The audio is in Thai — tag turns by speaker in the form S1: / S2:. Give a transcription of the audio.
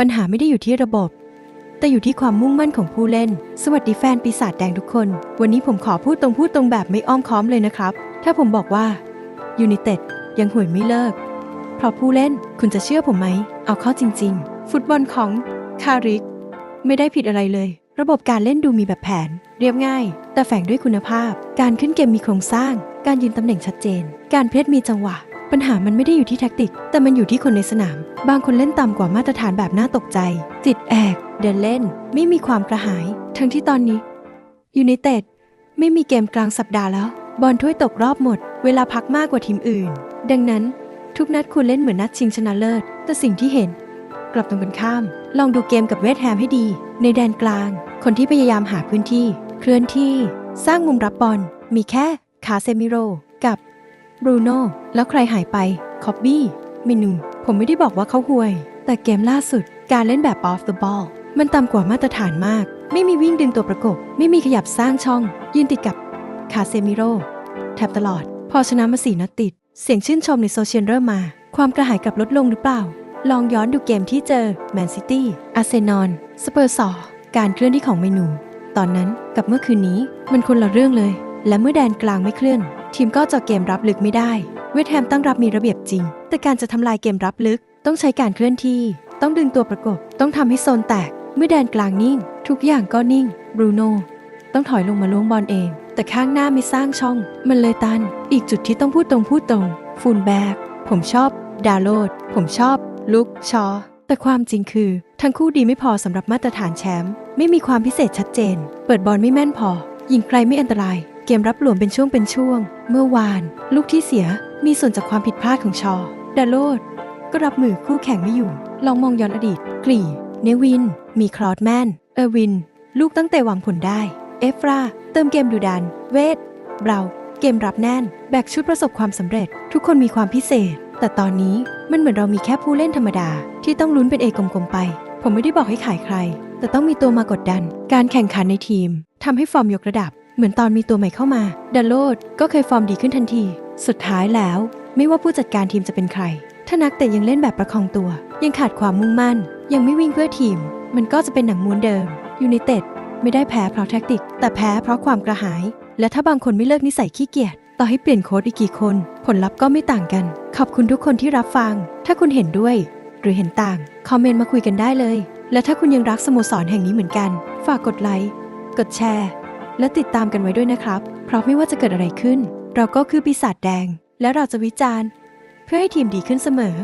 S1: ปัญหาไม่ได้อยู่ที่ระบบ แต่อยู่ที่ความมุ่งมั่นของผู้เล่น สวัสดีแฟนปีศาจแดงทุกคน วันนี้ผมขอพูดตรงพูดตรงแบบไม่อ้อมค้อมเลยนะครับ ถ้าผมบอกว่ายู i นเต็ดยังห่วยไม่เลิก เพราะผู้เล่นคุณจะเชื่อผมไหม เอาเข้าจริง ๆ ฟุตบอลของคาริก ไม่ได้ผิดอะไรเลย ระบบการเล่นดูมีแบบแผน เรียบง่าย แต่แฝงด้วยคุณภาพ การขึ้นเกมมีโครงสร้าง การยืนตำแหน่งชัดเจน การเพลดมีจังหวะ ปัญหามันไม่ได้อยู่ที่แท็กติก แต่มันอยู่ที่คนในสนาม บางคนเล่นต่ำกว่ามาตรฐานแบบน่าตกใจ จิตแอกเดินเล่น ไม่มีความกระหาย ทั้งที่ตอนนี้ยูไนเต็ดไม่มีเกมกลางสัปดาห์แล้ว บอลถ้วยตกรอบหมด เวลาพักมากกว่าทีมอื่น ดังนั้น ทุกนัดควรเล่นเหมือนนัดชิงชนะเลิศ แต่สิ่งที่เห็น กลับตรงกันข้าม ลองดูเกมกับเวสต์แฮมให้ดี ในแดนกลาง คนที่พยายามหาพื้นที่ เคลื่อนที่ สร้างมุมรับบอลมีแค่คาเซมิโร กับ บรูโน่แล้วใครหายไป คอบบี้เมนูผมไม่ได้บอกว่าเขาห่วย แต่เกมล่าสุด การเล่นแบบ off the ball มันต่ำกว่ามาตรฐานมาก ไม่มีวิ่งดึงตัวประกบ ไม่มีขยับสร้างช่อง ยืนติดกับคาเซมิโร่แทบตลอด พอชนะมาสี่นัดติด เสียงชื่นชมในโซเชียลเริ่มมา ความกระหายกลับลดลงหรือเปล่า ลองย้อนดูเกมที่เจอแมนซิตี้อาร์เซนอลสเปอร์ซอร์การเคลื่อนที่ของเมนู ตอนนั้นกับเมื่อคืนนี้มันคนละเรื่องเลย และเมื่อแดนกลางไม่เคลื่อน ทีมก็เจาะเกมรับลึกไม่ได้ เวสต์แฮมตั้งรับมีระเบียบจริง แต่การจะทำลายเกมรับลึก ต้องใช้การเคลื่อนที่ ต้องดึงตัวประกบ ต้องทำให้โซนแตก เมื่อแดนกลางนิ่ง ทุกอย่างก็นิ่ง บรูโน่ต้องถอยลงมาล้วงบอลเอง แต่ข้างหน้าไม่สร้างช่อง มันเลยตัน อีกจุดที่ต้องพูดตรงพูดตรง ฟูลแบ็กผมชอบ ดาโลด ผมชอบ ลุก ชอ แต่ความจริงคือ ทั้งคู่ดีไม่พอสำหรับมาตรฐานแชมป์ ไม่มีความพิเศษชัดเจน เปิดบอลไม่แม่นพอ ยิงไกลไม่อันตราย เกมรับหลวมเป็นช่วงเป็นช่วง เมื่อวาน ลูกที่เสียมีส่วนจากความผิดพลาดของชอ ดาโลด ก็รับมือคู่แข่งไม่อยู่ ลองมองย้อนอดีต กรีเนวิน มีคลอดแมน เออร์วิน ลูกตั้งแต่หวังผลได้ เอฟรา เติมเกมดูดัน เวทเบราเกมรับแน่น แบกชุดประสบความสำเร็จ ทุกคนมีความพิเศษ แต่ตอนนี้มันเหมือนเรามีแค่ผู้เล่นธรรมดา ที่ต้องลุ้นเป็นเอกกลมๆไป ผมไม่ได้บอกให้ขายใคร แต่ต้องมีตัวมากดดัน การแข่งขันในทีมทำให้ฟอร์มยกระดับ เหมือนตอนมีตัวใหม่เข้ามาดาโลดก็เคยฟอร์มดีขึ้นทันที สุดท้ายแล้ว ไม่ว่าผู้จัดการทีมจะเป็นใคร ถ้านักแต่ยังเล่นแบบประคองตัว ยังขาดความมุ่งมั่น ยังไม่วิ่งเพื่อทีม มันก็จะเป็นหนังม้วนเดิมยูไนเต็ดไม่ได้แพ้เพราะแท็กติก แต่แพ้เพราะความกระหาย และถ้าบางคนไม่เลิกนิสัยขี้เกียจต่อให้เปลี่ยนโค้ดอีกกี่คน ผลลัพธ์ก็ไม่ต่างกัน ขอบคุณทุกคนที่รับฟัง ถ้าคุณเห็นด้วย หรือเห็นต่าง คอมเมนต์มาคุยกันได้เลย และถ้าคุณยังรักสโมสรแห่งนี้เหมือนกัน ฝากกดไลค์ กดแชร์ และติดตามกันไว้ด้วยนะครับ เพราะไม่ว่าจะเกิดอะไรขึ้น เราก็คือปีศาจแดง และเราจะวิจารณ์ เพื่อให้ทีมดีขึ้นเสมอ